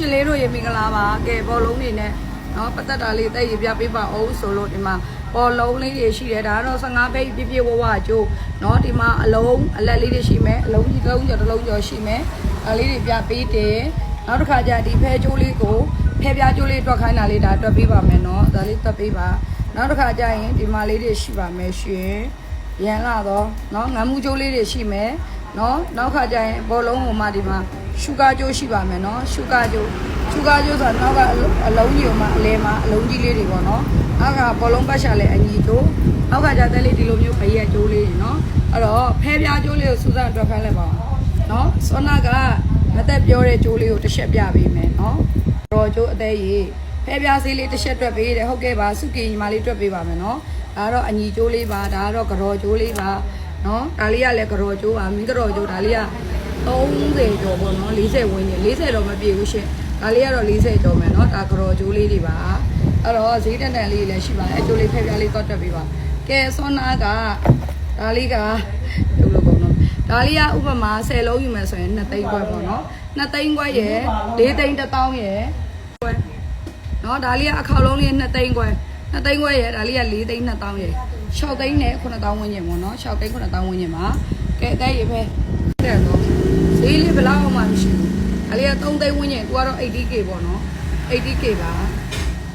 ချစ်လေးတို့ရေမင်္ဂလာပါကဲဘောလုံးနေနဲ့နော်ပတ်သက်တာလေးတက်ရပြပေးပါအောင်ဆိုလို့ဒီမှာဘောလုံးလေးတွေရှိတယ်ဒါကတော့15ပိတ်ပြည့်ပြည့်ဝဝကျိုးနော်ဒီမှာအလုံးအလက်လေးတွေရှိမယ်အလုံးကြီးတစ်လုံးကျော်တစ်လုံးကျော်ရှိမယ်ဒါလေးတွေပြပေးတယ်နောက်တစ်ခါကျဒီဖဲကျိုးလေးကိုဖဲပြားကျိုးလေးတွက်ခိုင်းတာလေးဒါတွက်ပေးပါမယ်နော်ဒါလေးတွက်ပေးပါနောက်တစ်ခါကျရင်ဒီမှာလေးတွေရှိပါမယ်ရှင်ရန်လာတော့နော်ငမ်းမှုကျိုးလေးတွေရှိမယ်နော်နောက်ခါကျရင်ဘောလုံးဟိုမှာဒီမှာ ရှုကားကျိုးရှိပါမယ်နော်ရှုကားကျိုးရှုကားကျိုးဆိုတာနောက်ကအလုံးကြီးဟိုမှာအလဲမှာအလုံးကြီးလေးတွေပေါ့နော်နောက်ကဘောလုံးပတ်ရှာလဲအညီကျိုးနောက်ကကျတဲ့လေးဒီလိုမျိုးဘရက်ကျိုးလေးတွေနော်အဲ့တော့ဖဲပြားကျိုးလေးကိုစူးစမ်းတွက်ခိုင်းလိုက်ပါဦးနော်စောနာကမသက်ပြောတဲ့ကျိုးလေးကိုတစ်ချက်ပြပေးမယ်နော်ရောကျိုးအသေးကြီးဖဲပြားစေးလေးတစ်ချက်တွက်ပေးတယ်ဟုတ်ကဲ့ပါစုကီညီမလေးတွက်ပေးပါမယ်နော်ဒါကတော့အညီကျိုးလေးပါဒါကတော့ကြော်ကျိုးလေးပါနော်ဒါလေးကလည်းကြော်ကျိုးပါမင်းကြော်ကျိုးဒါလေးက 30ကျော်ပေါ့နော်40ဝန်းကျင်40တော့မပြည့်ဘူးရှင်ဒါလေးကတော့40ကျော်မယ်နော်ဒါကြော်ကျိုးလေးတွေပါအဲ့တော့ဈေးတန်တန်လေးလည်းရှိပါတယ်အကျိုးလေးဖဲပြားလေးတွက်တွက်ပေးပါကဲစောနာကဒါလေးကဘယ်လိုပေါ့နော်ဒါလေးကဥပမာ10လုံးယူမယ်ဆိုရင်2သိန်းခွဲပေါ့နော်2သိန်းခွဲရယ်4သိန်း1000ရယ်ခွဲနော်ဒါလေးကအခါလုံးလေး2သိန်းခွဲ2သိန်းခွဲရယ်ဒါလေးက4သိန်း2000ရယ်6သိန်းနဲ့9000ဝန်းကျင်ပေါ့နော်6သိန်း9000ဝန်းကျင်ပါကဲတဲ့ရေပဲတဲ့တော့ ဈေးလေးဘယ်လောက်မှမရှိဘူးဒါလေးက3သိန်းဝန်းကျင်သူကတော့ 80k ပေါ့နော် 80k ပါ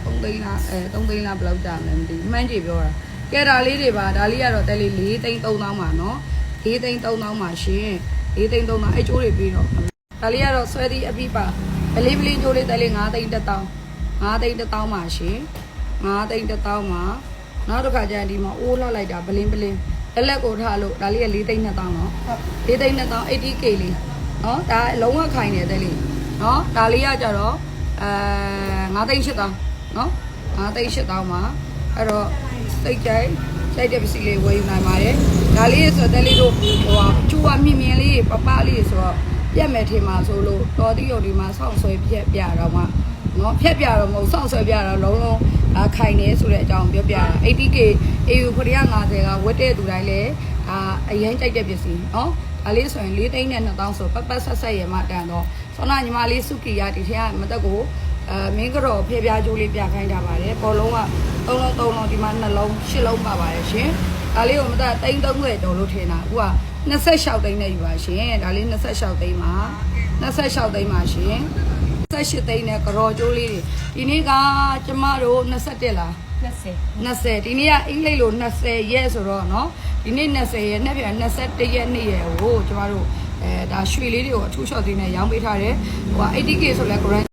3သိန်းလားအဲ3သိန်းလားဘယ်လောက်ကြာမလဲမသိဘူးမှန်းကြည့်ပြောတာကဲဒါလေးတွေပါဒါလေးကတော့တဲ့လေး4သိန်း3000ပါနော်4သိန်း3000ပါရှင်4သိန်း3000အဲကျိုးတွေပြီးတော့ဒါလေးကတော့ဆွဲသီးအပိပါဗလေးဗလေးကျိုးလေးတဲ့လေး5သိန်း1000 5သိန်း1000ပါရှင်5သိန်း1000ပါနောက်တစ်ခါကျရင်ဒီမှာအိုးလှလိုက်တာဘလင်းဘလင်းလက်လက်ကိုထားလို့ဒါလေးက4သိန်း2000နော်4သိန်း2000 80k လေး နော်ဒါလုံးဝခိုင်နေတဲ့လေးနော်ဒါလေးကကြတော့အဲ5သိန်း8000နော်5သိန်း8000ပါအဲ့တော့စိတ်ကြိုက်စိတ်တဲ့ပစ္စည်းလေးဝယ်ယူနိုင်ပါတယ်ဒါလေးဆိုတဲ့လေးတို့ဟိုဟာချူဝမြင့်မြင့်လေးပပလေးဆိုတော့ပြက်မဲ့ထင်မှာဆိုလို့တော်တိရုံဒီမှာဆောက်ဆွဲပြက်ပြတော့မှနော်ဖြက်ပြတော့မဟုတ်စောင့်ဆွဲပြတော့လုံးလုံးအာခိုင်နေဆိုတဲ့အကြောင်းပြောပြတာ 80k AU 950ကဝတ်တဲ့သူတိုင်းလည်းအာအရင်ကြိုက်တဲ့ပစ္စည်းနော် ဒါလေးဆိုရင်4သိန်းနဲ့2000ဆိုပတ်ပတ်ဆက်ဆက်ရမှတန်တော့ဆောနာညီမလေးစုကီရဒီထဲကမတက်ကိုအဲမင်းကတော့ဖျက်ပြားကြိုးလေးပြခိုင်းတာပါတယ်ဘောလုံးက3လုံး3လုံးဒီမှာနှလုံး8လုံးပါပါတယ်ရှင်ဒါလေးကိုမတက်သိန်း30ကျော်လို့ထင်တာအခုက26သိန်းနဲ့ယူပါရှင်ဒါလေး26သိန်းပါ26သိန်းပါရှင် 18သိန်းနဲ့ကြော်ကျိုးလေးတွေဒီနေ့ကကျမတို့21လား 20 20ဒီနေ့ကအင်္ဂလိပ်လို20ရက်ဆိုတော့เนาะဒီနေ့20ရက်နေ့ပြန်21ရက်နေ့ရက်ကိုကျမတို့အဲဒါရွှေလေးတွေကိုအထူးလျှော့သေးနဲ့ရောင်းပေးထားတယ်ဟိုက 80k ဆိုလဲ grand